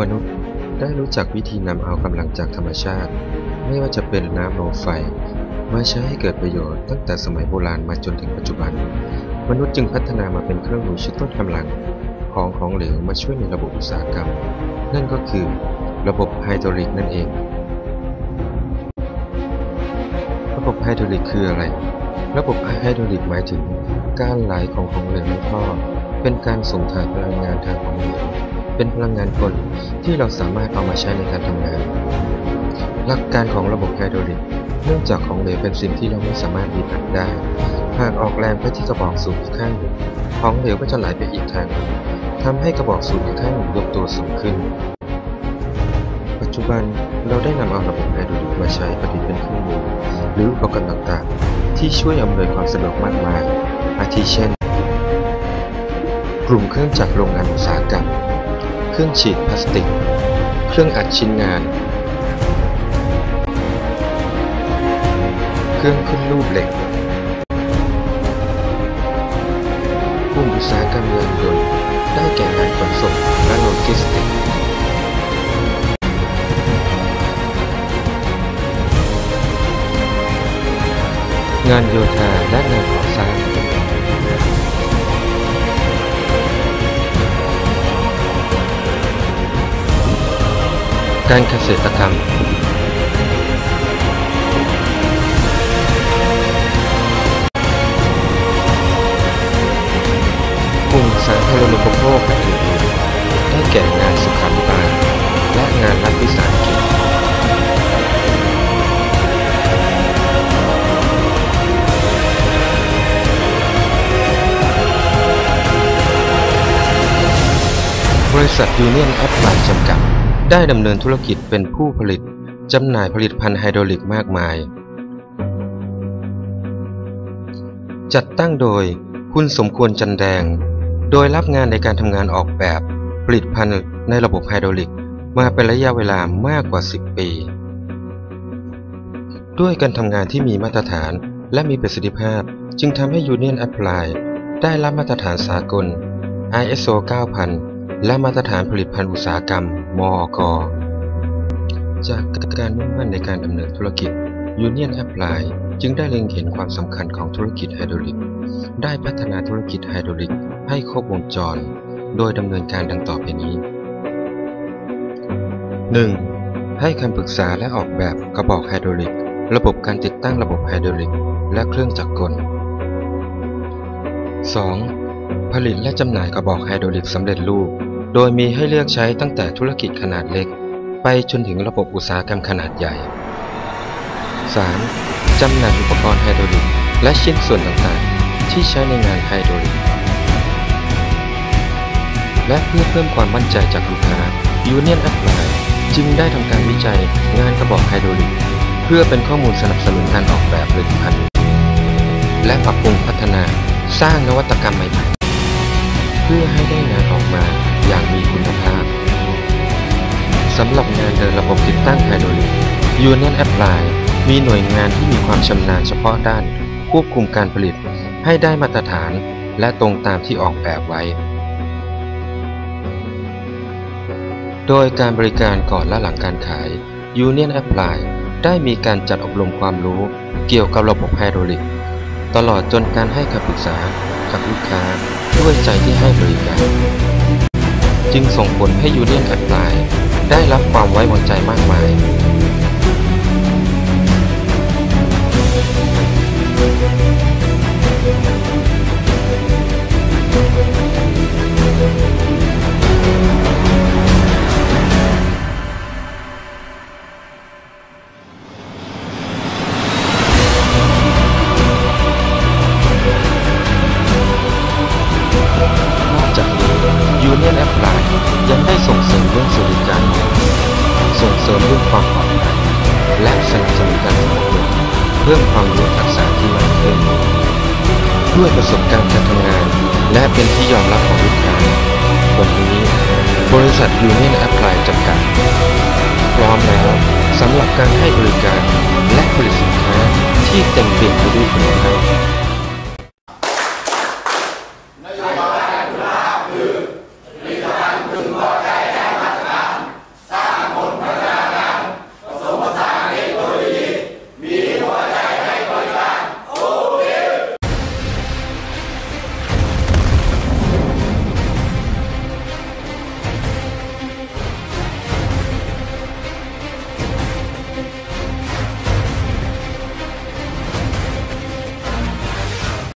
มนุษย์ได้รู้จากวิธีนำเอากำลังจากธรรมชาติ ไม่ว่าจะเป็นน้ำลมไฟ มาใช้ให้เกิดประโยชน์ตั้งแต่สมัยโบราณมาจนถึงปัจจุบัน มนุษย์จึงพัฒนามาเป็นเครื่องมือชุดต้นกำลังของของเหลวมาช่วยในระบบอุตสาหกรรม นั่นก็คือระบบไฮดรอลิกนั่นเอง ระบบไฮดรอลิกคืออะไร ระบบไฮดรอลิกหมายถึง การไหลของของเหลวในท่อเป็นการส่งถ่ายพลังงานทางของเหลว เป็นพลังงานกลที่เราสามารถเอามาใช้ในการทำงาน หลักการของระบบไฮดรอลิกเนื่องจากของเหลวเป็นสิ่งที่เราไม่สามารถบีบอัดได้ หากออกแรงไปที่กระบอกสูบอีกข้างหนึ่งของเหลวก็จะไหลไปอีกทางทำให้กระบอกสูบอีกข้างหนึ่งยกตัวสูงขึ้น ปัจจุบันเราได้นำเอาระบบไฮดรอลิกมาใช้ประดิษฐ์เป็นเครื่องมือหรืออุปกรณ์ต่างๆ ที่ช่วยอำนวยความสะดวกมากมายอาทิเช่น กลุ่มเครื่องจักรโรงงานอุตสาหกรรม เครื่องฉีดพลาสติก เครื่องอัดชิ้นงาน เครื่องขึ้นรูปเหล็กกลุ่มอุตสาหกรรมยานยนต์ได้แก่งานขนส่งและโลจิสติกงานโยธาและ การเกษตรกรรม กลุ่มสาธารณูปโภคและอื่นๆได้แก่งานสุขาภิบาลและงานรัฐวิสาหกิจบริษัทยูเนียนแอปพลายจำกัด ได้ดำเนินธุรกิจเป็นผู้ผลิตจำหน่ายผลิตภัณฑ์ไฮดรอลิกมากมาย จัดตั้งโดยคุณสมควรจันแดง โดยรับงานในการทำงานออกแบบผลิตภัณฑ์ในระบบไฮดรอลิกมาเป็นระยะเวลามากกว่า 10 ปี ด้วยการทำงานที่มีมาตรฐานและมีประสิทธิภาพจึงทำให้ Union Apply ได้รับมาตรฐานสากล ISO 9000 และมาตรฐานผลิตภัณฑ์อุตสาหกรรม มอกจากการมุ่งมั่นในการดำเนินธุรกิจ Union Apply จึงได้เล็งเห็นความสำคัญของธุรกิจไฮดรอลิก ได้พัฒนาธุรกิจไฮดรอลิกให้ครบวงจร โดยดำเนินการดังต่อไปนี้ 1. ให้คำปรึกษาและออกแบบกระบอกไฮดรอลิก ระบบการติดตั้งระบบไฮดรอลิก และเครื่องจักรกล 2. ผลิตและจำหน่ายกระบอกไฮดรอลิกสำเร็จรูป โดยมีให้เลือกใช้ตั้งแต่ธุรกิจขนาดเล็ก ไปจนถึงระบบอุตสาหกรรมขนาดใหญ่ 3. จำหน่ายอุปกรณ์ไฮดรอลิก และชิ้นส่วนต่างๆ ที่ใช้ในงานไฮดรอลิก และเพื่อเพิ่มความมั่นใจจากลูกค้า Union Apply จึงได้ทำการวิจัยงานกระบอกไฮดรอลิก เพื่อเป็นข้อมูลสนับสนุนการออกแบบผลิตภัณฑ์และปรับปรุงพัฒนา สร้างนวัตกรรมใหม่ๆ เพื่อให้ได้งานออกมาอย่างมีคุณภาพสำหรับงานเดินระบบติดตั้งไฮดรอลิก Union Apply มีหน่วยงานที่มีความชำนาญเฉพาะด้าน ควบคุมการผลิตให้ได้มาตรฐานและตรงตามที่ออกแบบไว้ โดยการบริการก่อนและหลังการขาย Union Apply ได้มีการจัดอบรมความรู้เกี่ยวกับระบบไฮดรอลิก ตลอดจนการให้คำปรึกษากับลูกค้าด้วยใจที่ให้บริการ จึงส่งผลให้ Union Apply ได้รับความไว้วางใจมากมาย นี้ Union Apply ยังได้ส่งเสริมเรื่องสวัสดิการส่งเสริมเรื่องความปลอดภัยและสนับสนุนการฝึกอบรเพิ่มความรู้ทักษะที่มากขึ้นด้วยประสบการณ์การทำงาน และเป็นที่ยอมรับของลูกค้าวันนี้บริษัท Union Apply จำกัด พร้อมแล้วสำหรับการให้บริการและผลิตสินค้าที่เต็มเปี่ยมไปด้วยคุณภาพ